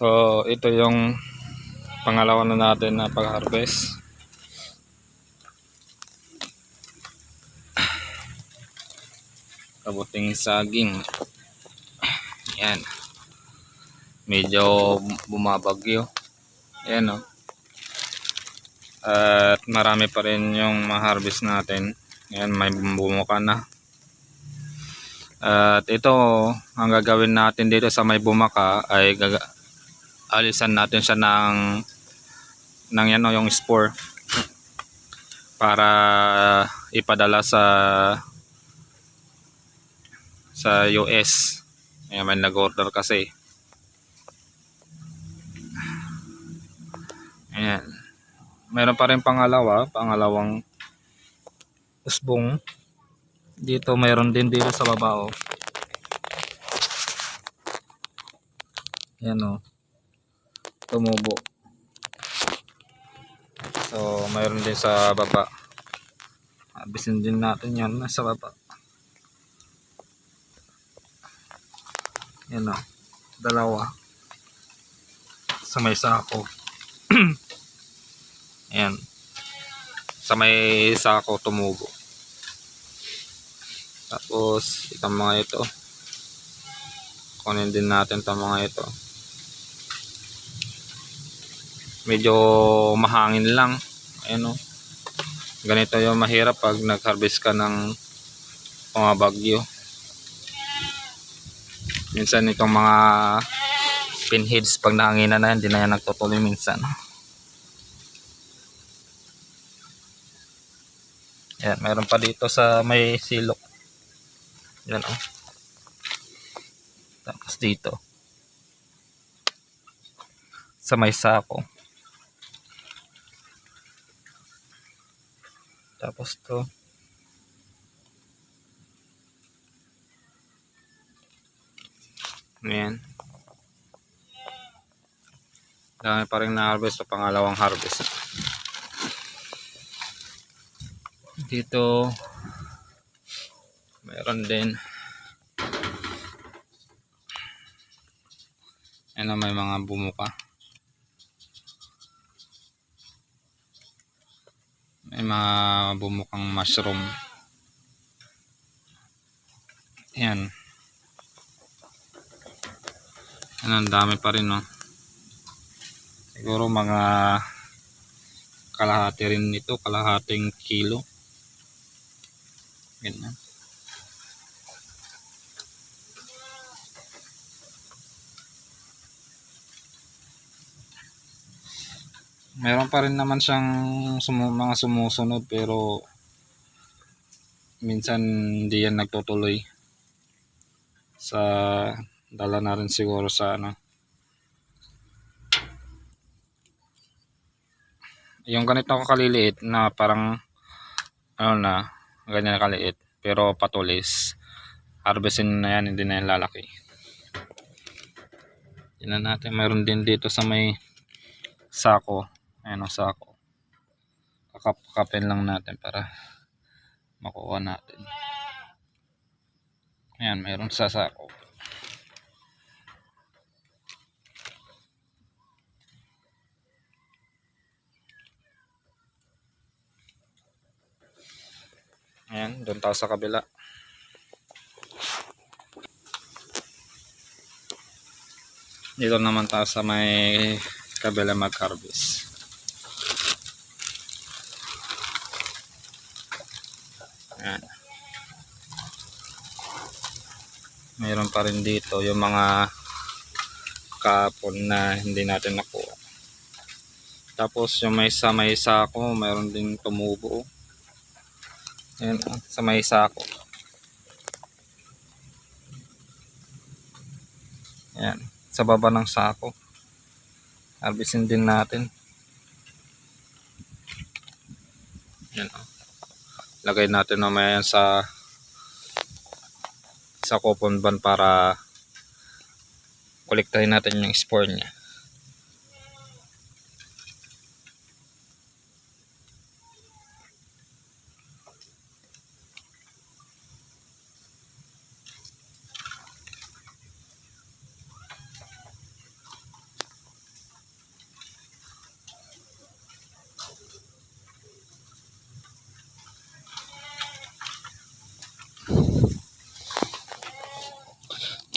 So, ito yung pangalawa na natin na pag-harvest. Kabuting saging. Yan. Medyo bumabagyo. Yan o. At marami pa rin yung ma-harvest natin. Yan, may bumuka na. At ito, ang gagawin natin dito sa may bumaka ay alisan natin siya ng ng yan o, yung spore para ipadala sa sa US. Ayan, may nag-order kasi. Ayan. Meron pa rin pangalawa, pangalawang usbong. Dito mayroon din dito sa baba oh. Yan oh. Tumubo. So mayroon din sa baba. Abisin din natin yan sa baba. Yan oh. Dalawa. Sa may sako. Ayan. Sa may sako tumubo. Tapos, itong mga ito. Kunin din natin itong mga ito. Medyo mahangin lang. Ayan o. Ganito yung mahirap pag nag-harvest ka ng mga bagyo. Minsan itong mga pinheads pag nahanginan na hindi na yan nagtutuloy minsan. Yan, meron pa dito sa may silok. Yan oh. Tapos dito. Sa may sako. Tapos to. Ayan. Dami pa rin na-harvest sa pangalawang harvest. Dito meron din ano may mga bumuka may mga bumukang mushroom. Yan ano ang dami pa rin no? Siguro mga kalahati rin ito kalahating kilo. Ganyan meron pa rin naman siyang sumu- mga sumusunod pero minsan hindi yan nagtutuloy. Sa dala na rin siguro sa ano yung ganito kaliliit na parang ano na ganyan kaliit pero patulis. Harvestin na yan hindi na yan lalaki. Tingnan natin mayroon din dito sa may sako Ayan ang sako. Kakapkapin lang natin para makuha natin. Ayan, mayroon sa sako. Ayan, doon tayo sa kabila. Dito naman tayo sa may kabila mag-harvest. Ayan. Mayroon pa rin dito yung mga kapon na hindi natin nakuha. Tapos yung may sa may sako, mayroon ding tumubo. Ayan, ah, sa may sako. Ayan, sa baba ng sako. Harvestin din natin. Ayan, oh lagay natin mamaya yan sa sa coupon ban para kolektahin natin yung spore niya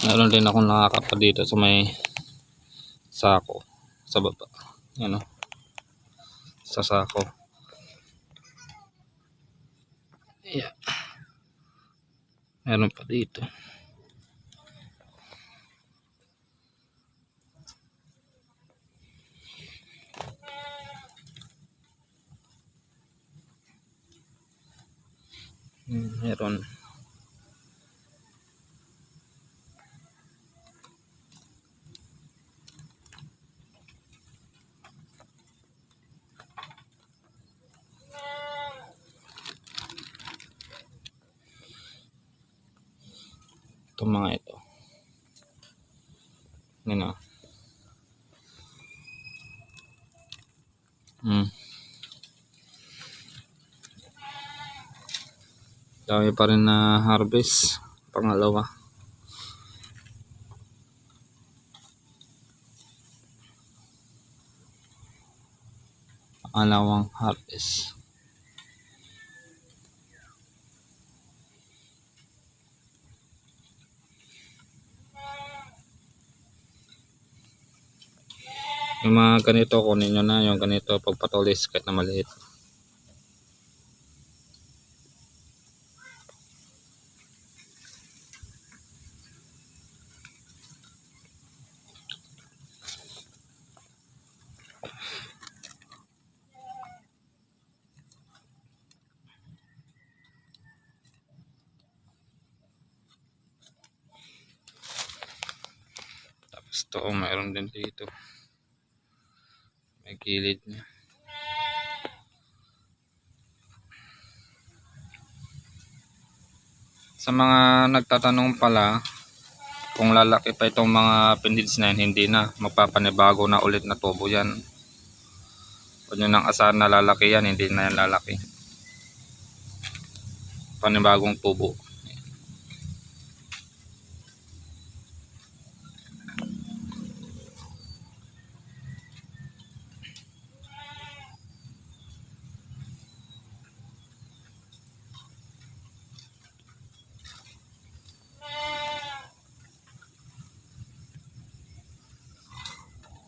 Meron din akong nakakapa dito sa may sako sa baba. Ano? Sa sako. Yeah. Meron pa dito. Hmm, Meron. Itong mga ito. Yan o. Hmm. Dami pa rin na harvest. Pangalawa. Pangalawang harvest. Yung mga ganito, kunin nyo na yung ganito pagpatulis kahit na maliit. Tapos to, oh, mayroon din dito. Gilid niya. Sa mga nagtatanong pala, kung lalaki pa itong mga appendids na yan, hindi na. Magpapanibago na ulit na tubo yan. Kung yun ang asahan na lalaki yan, hindi na yan lalaki. Panibagong tubo.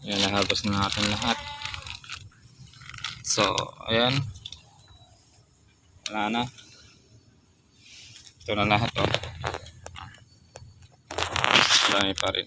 Yan, nahabos na natin lahat. So, ayan. Wala na. Ito na lahat, oh. Dami pa rin.